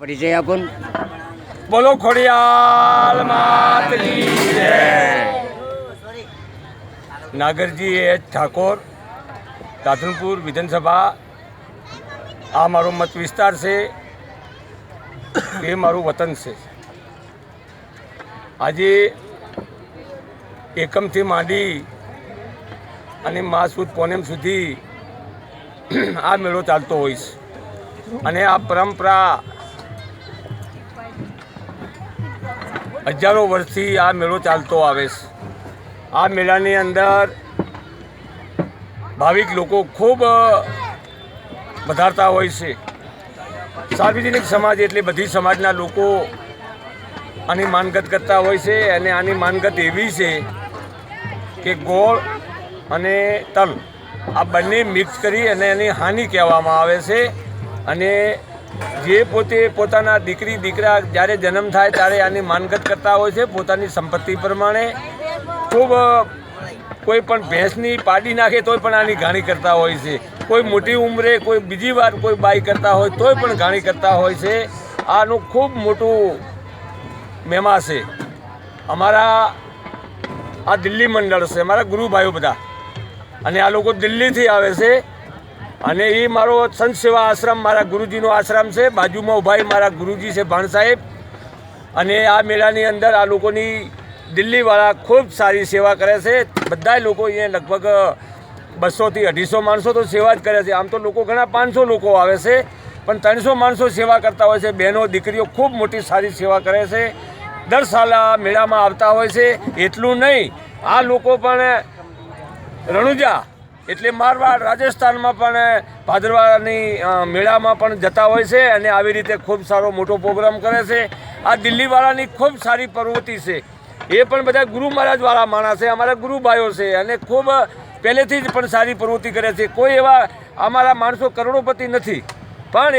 પરિચય આપો. બોલો ખોડિયાલ માતની જય. નાગરજી એચ ઠાકોર રાધનપુર વિધાનસભા. આ મારો મત વિસ્તાર છે. એ મારું વતન છે. આજે એકમથી માંડી અને મા સુદ પોનેમ સુધી આ મેળો ચાલતો હોય છે. અને આ પરંપરા હજારો વર્ષથી આ મેળો ચાલતો આવે છે. આ મેળાની અંદર ભાવિક લોકો ખૂબ વધારતા હોય છે. સાર્વજનિક સમાજ એટલે બધી સમાજના લોકો આની માનગત કરતા હોય છે અને આની માનગત એવી છે કે ગોળ અને તલ આ બંને મિક્સ કરી અને એની હાનિ કહેવામાં આવે છે અને જે પોતે પોતાના દીકરી, દીકરા જ્યારે જન્મ થાય ત્યારે આની માનગત કરતા હોય છે, પોતાની સંપત્તિ પ્રમાણે. ખૂબ કોઈ પણ ભેંસની પાડી નાખે તોય પણ આની ઘાણી કરતા હોય છે. કોઈ મોટી ઉંમરે કોઈ બીજી વાર કોઈ બાઈ કરતા હોય તોય પણ ઘાણી કરતા હોય છે. આનું ખૂબ મોટું મેમા છે. અમારા, આ દિલ્હી મંડળ છે, અમારા ગુરુભાઈઓ બધા. અને આ લોકો દિલ્હીથી આવે છે. અને એ મારો સંત સેવા આશ્રમ, મારા ગુરુજીનો આશ્રમ છે. બાજુમાં ઉભાઈ મારા ગુરુજી છે ભાણ સાહેબ. અને આ મેળાની અંદર આ લોકોની દિલ્હીવાળા ખૂબ સારી સેવા કરે છે. બધા લોકો અહીંયા લગભગ બસોથી અઢીસો માણસો તો સેવા જ કરે છે. આમ તો લોકો ઘણા પાંચસો લોકો આવે છે, પણ ત્રણસો માણસો સેવા કરતા હોય છે. બહેનો, દીકરીઓ ખૂબ મોટી સારી સેવા કરે છે. દર સાલ આ મેળામાં આવતા હોય છે. એટલું નહીં. આ લોકો પણ, રણુજા એટલે મારવાડ રાજસ્થાનમાં પણ ભાદરવાની મેળામાં પણ જતા હોય છે અને આવી રીતે ખૂબ સારો મોટો પ્રોગ્રામ કરે છે. આ દિલ્હીવાળાની ખૂબ સારી પ્રવૃત્તિ છે. એ પણ બધા ગુરુ મહારાજવાળા માણસ છે, અમારા ગુરુભાઈઓ છે અને ખૂબ પહેલેથી જ પણ સારી પ્રવૃત્તિ કરે છે. કોઈ એવા અમારા માણસો કરોડોપતિ નથી. પણ